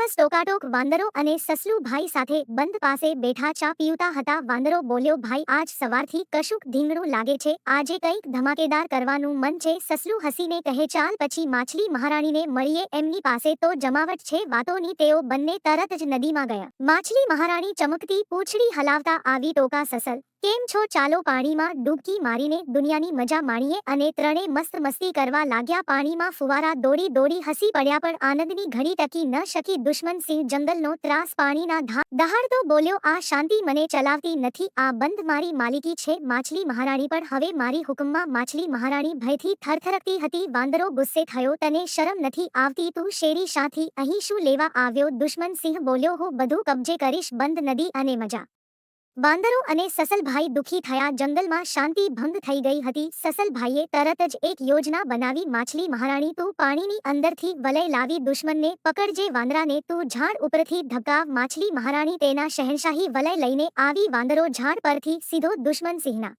દિવસ ટોકાટોક વાંદરો અને સસલું ભાઈ સાથે બંધ પાસે બેઠા ચા પીવતા હતા. વાંદરો બોલ્યો, ભાઈ, આજ સવારથી કશુંક ધીંગણું લાગે છે. આજે કંઈક ધમાકેદાર કરવાનું મન છે. સસલું હસીને કહે, ચાલ પછી માછલી મહારાણીને મળીએ. એમની પાસે તો જમાવટ છે. વાતોની તેઓ બંને તરત જ નદીમાં ગયા. માછલી મહારાણી ચમકતી પૂંછડી હલાવતા આવી ટોકા સસલ. કેમ છો? ચાલો પાણીમાં ડૂબકી મારીને દુનિયાની મજા માણીએ અને ત્રણે મસ્ત મસ્તી કરવા લાગ્યા. પાણીમાં ફુવારા દોડી દોડી હસી પડ્યા, પણ આનંદની ઘડી ટકી ન શકી દુશ્મન સિંહ જંગલનો ત્રાસ. પાણીના દહાડતો બોલ્યો, આ શાંતિ મને ચલાવતી નથી. આ બંધ મારી માલિકી છે, માછલી મહારાણી. પણ હવે મારી હુકમમાં માછલી મહારાણી ભયથી થરથરકતી હતી. વાંદરો ગુસ્સે થયો, તને શરમ નથી આવતી, તું શેરી શાથી અહીં શું લેવા આવ્યો? દુશ્મન સિંહ બોલ્યો, હું બધું કબજે કરીશ. બંધ નદી અને મજા. વાંદરો અને સસલભાઈ દુખી થયા. જંગલમાં શાંતિ ભંગ થઈ ગઈ હતી. સસલભાઈએ તરત જ એક યોજના બનાવી માછલી મહારાણી તું પાણીની અંદરથી વલય લાવી દુશ્મનને પકડજે વાંદરાને. તું ઝાડ ઉપરથી ધબકાવ માછલી મહારાણી તેના શહેનશાહી વલય લઈને આવી વાંદરો ઝાડ પરથી સીધો દુશ્મન સિંહના.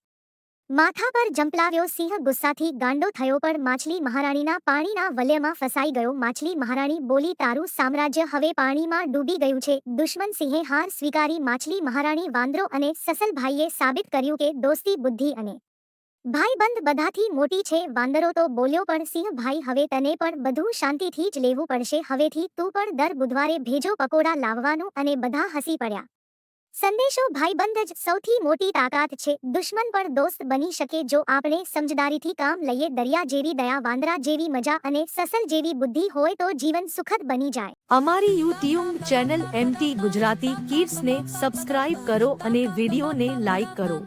માથા પર જંપલાવ્યો સિંહ ગુસ્સાથી ગાંડો થયો પણ માછલી મહારાણીના પાણીના વલયમાં ફસાઈ ગયો. માછલી મહારાણી બોલી, તારું સામ્રાજ્ય હવે પાણીમાં ડૂબી ગયું છે. દુશ્મન સિંહે હાર સ્વીકારી માછલી મહારાણી વાંદરો અને સસલભાઈએ સાબિત કર્યું કે દોસ્તી, બુદ્ધિ અને ભાઈબંધ બધાથી મોટી છે. વાંદરો તો બોલ્યો, પણ સિંહ ભાઈ હવે તને પણ બધું શાંતિથી જ લેવું પડશે. હવેથી તું પણ દર બુધવારે ભેજો પકોડા લાવવાનું અને બધા હસી પડ્યા. સંદેશો ભાઈબંધ જ સૌથી મોટી તાકાત છે. દુશ્મન પણ દોસ્ત બની શકે જો આપણે સમજદારીથી કામ લઈએ. દરિયા જેવી દયા, વાંદરા જેવી મજા અને સસલ જેવી બુદ્ધિ હોય તો જીવન સુખદ બની જાય. અમારી યુટ્યુબ ચેનલ એમટી ગુજરાતી કિડ્સને સબસ્ક્રાઇબ કરો અને વિડીયોને લાઈક કરો.